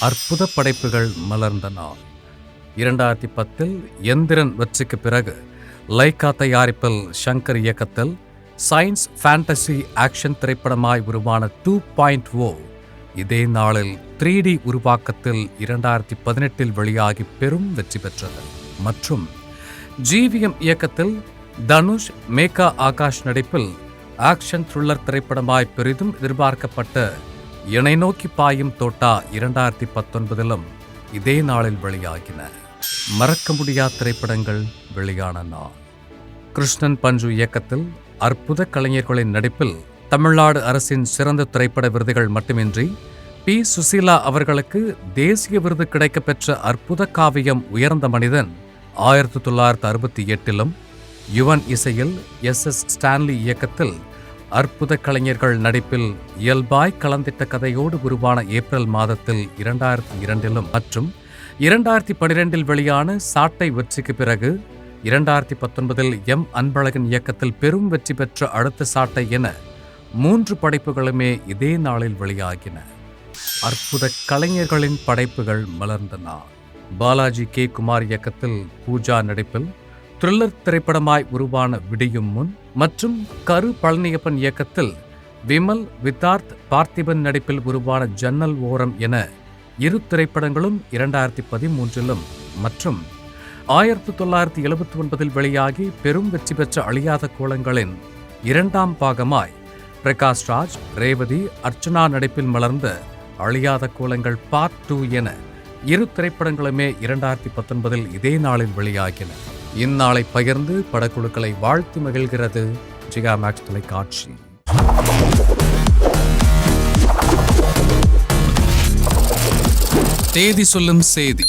அற்புத படைப்புகள் மலர்ந்த நாள். இரண்டாயிரத்தி பத்தில் எந்திரன் வெற்றிக்கு பிறகு லைக்கா தயாரிப்பில் ஷங்கர் இயக்கத்தில் சயின்ஸ் ஃபேண்டசி ஆக்ஷன் திரைப்படமாய் உருவான டூ பாயிண்ட் ஓ இதே நாளில் த்ரீ டி உருவாக்கத்தில் இரண்டாயிரத்தி பதினெட்டில் வெளியாகி பெரும் வெற்றி பெற்றது. மற்றும் ஜிவிஎம் இயக்கத்தில் தனுஷ் மேகா ஆகாஷ் நடிப்பில் ஆக்ஷன் த்ரில்லர் திரைப்படமாய் பெரிதும் எதிர்பார்க்கப்பட்ட இணை நோக்கி பாயும் தோட்டா இரண்டாயிரத்தி பத்தொன்பதிலும் இதே நாளில் வெளியாகின. மறக்க முடியாத திரைப்படங்கள் வெளியான நாள். கிருஷ்ணன் பஞ்சு இயக்கத்தில் அற்புத கலைஞர்களின் நடிப்பில் தமிழ்நாடு அரசின் சிறந்த திரைப்பட விருதுகள் மட்டுமின்றி பி. சுசீலா அவர்களுக்கு தேசிய விருது கிடைக்கப்பெற்ற அற்புத காவியம் உயர்ந்த மனிதன் ஆயிரத்தி தொள்ளாயிரத்தி அறுபத்தி எட்டிலும் யுவன் இசையில் எஸ். எஸ். ஸ்டான்லி இயக்கத்தில் அற்புத கலைஞர்கள் நடிப்பில் இயல்பாய் கலந்திட்ட கதையோடு உருவான ஏப்ரல் மாதத்தில் இரண்டாயிரத்தி இரண்டிலும் மற்றும் இரண்டாயிரத்தி பனிரெண்டில் வெளியான சாட்டை வெற்றிக்கு பிறகு இரண்டாயிரத்தி பத்தொன்பதில் எம் அன்பழகன் இயக்கத்தில் பெரும் வெற்றி பெற்ற அடுத்த சாட்டை என மூன்று படைப்புகளுமே இதே நாளில் வெளியாகின. அற்புத கலைஞர்களின் படைப்புகள் மலர்ந்தன பாலாஜி கே குமார் இயக்கத்தில் பூஜா நடிப்பில் த்ரில்லர் திரைப்படமாய் உருவான விடியும் முன் மற்றும் கரு பழனியப்பன் இயக்கத்தில் விமல் வித்தார்த் பார்த்திபன் நடிப்பில் உருவான ஜன்னல் ஓரம் என இரு திரைப்படங்களும் இரண்டாயிரத்தி பதிமூன்றிலும் மற்றும் ஆயிரத்தி தொள்ளாயிரத்தி எழுபத்தி ஒன்பதில் வெளியாகி பெரும் வெற்றி பெற்ற அழியாத கோலங்களின் இரண்டாம் பாகமாய் பிரகாஷ் ராஜ் ரேவதி அர்ச்சனா நடிப்பில் மலர்ந்த அழியாத கோலங்கள் பார்ட் டூ என இரு திரைப்படங்களுமே இரண்டாயிரத்தி பத்தொன்பதில் இதே நாளில் வெளியாகின. இந்நாளை பகிர்ந்து படக்குழுக்களை வாழ்த்து மகிழ்கிறது ஜிகா மேக்ஸ் தொலைக்காட்சி. தேதி சொல்லும் செய்தி.